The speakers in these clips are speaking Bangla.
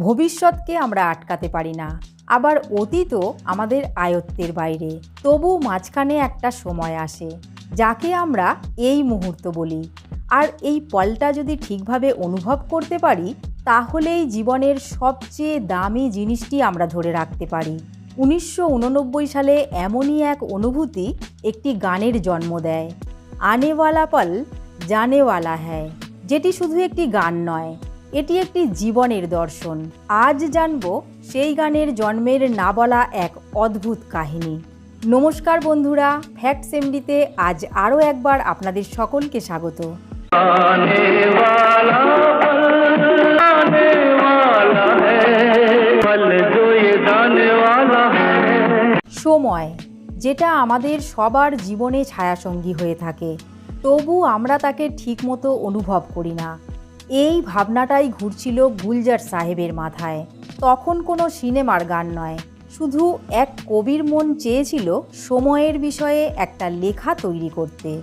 ভবিষ্যৎকে আমরা আটকাতে পারি না আবার অতীতও আমাদের আয়ত্তের বাইরে তবু মাঝখানে একটা সময় আসে যাকে আমরা এই মুহূর্ত বলি আর এই পলটা যদি ঠিকভাবে অনুভব করতে পারি তাহলেই জীবনের সবচেয়ে দামি জিনিসটি আমরা ধরে রাখতে পারি উনিশশো উননব্বই সালে এমনই এক অনুভূতি একটি গানের জন্ম দেয় আনেওয়ালা পল জানেওয়ালা হ্যায়। যেটি শুধু একটি গান নয় এটি একটি জীবনের দর্শন। আজ জানব সেই গানের জন্মের না বলা এক অদ্ভুত কাহিনী। নমস্কার বন্ধুরা ফ্যাক্ট সেমডিতে আজ আরও একবার আপনাদের সকলকে স্বাগত। সময় যেটা আমাদের সবার জীবনে ছায়াসঙ্গী হয়ে থাকে। তবু আমরা তাকে ঠিকমতো অনুভব করি না। এই ভাবনাটাই ঘুরছিল গুলজার সাহেবের মাথায়। তখন কোনো সিনেমার গান নয়, শুধু এক কবির মন চেয়েছিল সময়ের বিষয়ে একটা লেখা তৈরি করতে।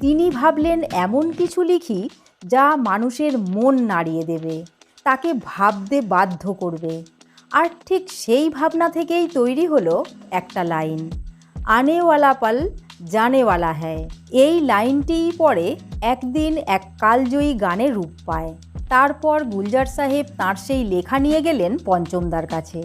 তিনি ভাবলেন এমন কিছু লিখি যা মানুষের মন নাড়িয়ে দেবে, তাকে ভাবতে বাধ্য করবে। আর ঠিক সেই ভাবনা থেকেই তৈরি হলো একটা লাইন। আনেওয়ালা পাল জানেওয়ালা হ্যায়। এই লাইনটিই পরে একদিন এক কালজয়ী গানে রূপ পায়। তারপর গুলজার সাহেব তাঁর সেই লেখা নিয়ে গেলেন পঞ্চমদার কাছে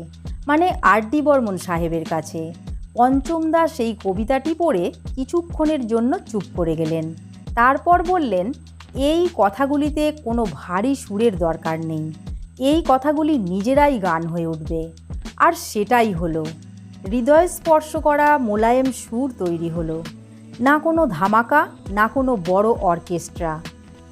মানে আর ডি বর্মন সাহেবের কাছে। পঞ্চমদা সেই কবিতাটি পড়ে কিছুক্ষণের জন্য চুপ করে গেলেন। তারপর বললেন, এই কথাগুলিতে কোনো ভারী সুরের দরকার নেই। এই কথাগুলি নিজেরাই গান হয়ে উঠবে। আর সেটাই হলো। হৃদয় স্পর্শ করা মোলায়েম সুর তৈরি হলো। না কোনো ধামাকা, না কোনো বড় অর্কেস্ট্রা।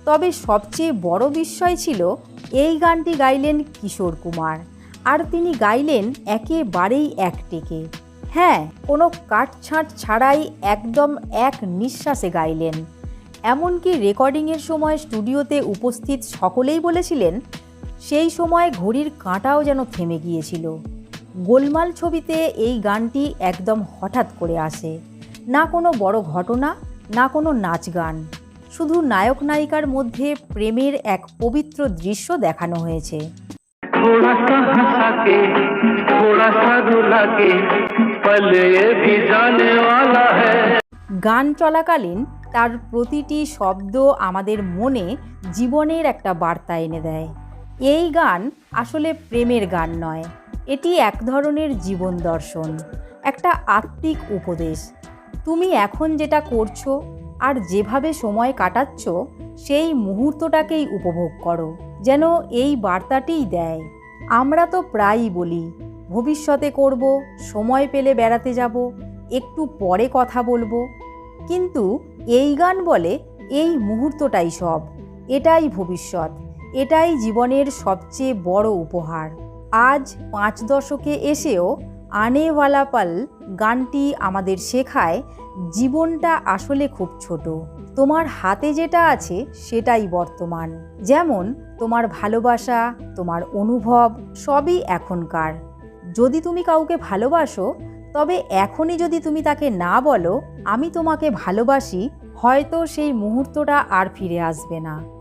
তবে সবচেয়ে বড় বিস্ময় ছিল এই গানটি গাইলেন কিশোর কুমার। আর তিনি গাইলেন একেবারেই এক টেকে হ্যাঁ কোনো কাটছাঁট ছাড়াই একদম এক নিঃশ্বাসে গাইলেন। এমনকি রেকর্ডিংয়ের সময় স্টুডিওতে উপস্থিত সকলেই বলেছিলেন, সেই সময় ঘড়ির কাঁটাও যেন থেমে গিয়েছিল। গোলমাল ছবিতে এই গানটি একদম হঠাৎ করে আসে। না কোনো বড় ঘটনা না কোনো নাচ গান। শুধু নায়ক নায়িকার মধ্যে প্রেমের এক পবিত্র দৃশ্য দেখানো হয়েছে। গান চলাকালীন তার প্রতিটি শব্দ আমাদের মনে জীবনের একটা বার্তা এনে দেয়। এই গান আসলে প্রেমের গান নয় এটি এক ধরনের জীবন দর্শন, একটা আত্মিক উপদেশ। তুমি এখন যেটা করছ আর যেভাবে সময় কাটাচ্ছ, সেই মুহূর্তটাকেই উপভোগ করো, যেন এই বার্তাটিই দেয়। আমরা তো প্রায়ই বলি, ভবিষ্যতে করব, সময় পেলে বেড়াতে যাব, একটু পরে কথা বলব। কিন্তু এই গান বলে এই মুহূর্তটাই সব, এটাই ভবিষ্যৎ, এটাই জীবনের সবচেয়ে বড় উপহার। আজ পাঁচ দশকে এসেও আনেওয়ালা পাল গানটি আমাদের শেখায়, জীবনটা আসলে খুব ছোট। তোমার হাতে যেটা আছে সেটাই বর্তমান। যেমন তোমার ভালোবাসা, তোমার অনুভব, সবই এখনকার। যদি তুমি কাউকে ভালোবাসো, তবে এখনই যদি তুমি তাকে না বলো, আমি তোমাকে ভালোবাসি, হয়তো সেই মুহূর্তটা আর ফিরে আসবে না।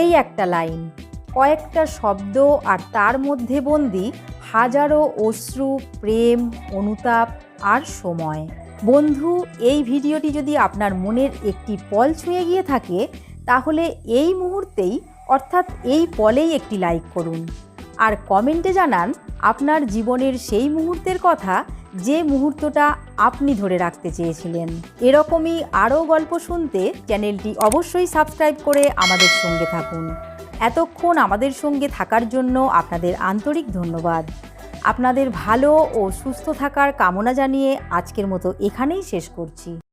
এই একটা লাইন। কয়েকটা শব্দ আর তার মধ্যে বন্দি হাজারো অশ্রু, প্রেম, অনুতাপ আর সময়। বন্ধু, এই ভিডিওটি যদি আপনার মনের একটি পল ছুঁয়ে গিয়ে থাকে, তাহলে এই মুহূর্তেই, অর্থাৎ এই পলেই একটি লাইক করুন। আর কমেন্টে জানান আপনার জীবনের সেই মুহূর্তের কথা যে মুহূর্তটা আপনি ধরে রাখতে চেয়েছিলেন। এরকমই আরও গল্প শুনতে চ্যানেলটি অবশ্যই সাবস্ক্রাইব করে আমাদের সঙ্গে থাকুন। এতক্ষণ আমাদের সঙ্গে থাকার জন্য আপনাদের আন্তরিক ধন্যবাদ। আপনাদের ভালো ও সুস্থ থাকার কামনা জানিয়ে আজকের মতো এখানেই শেষ করছি।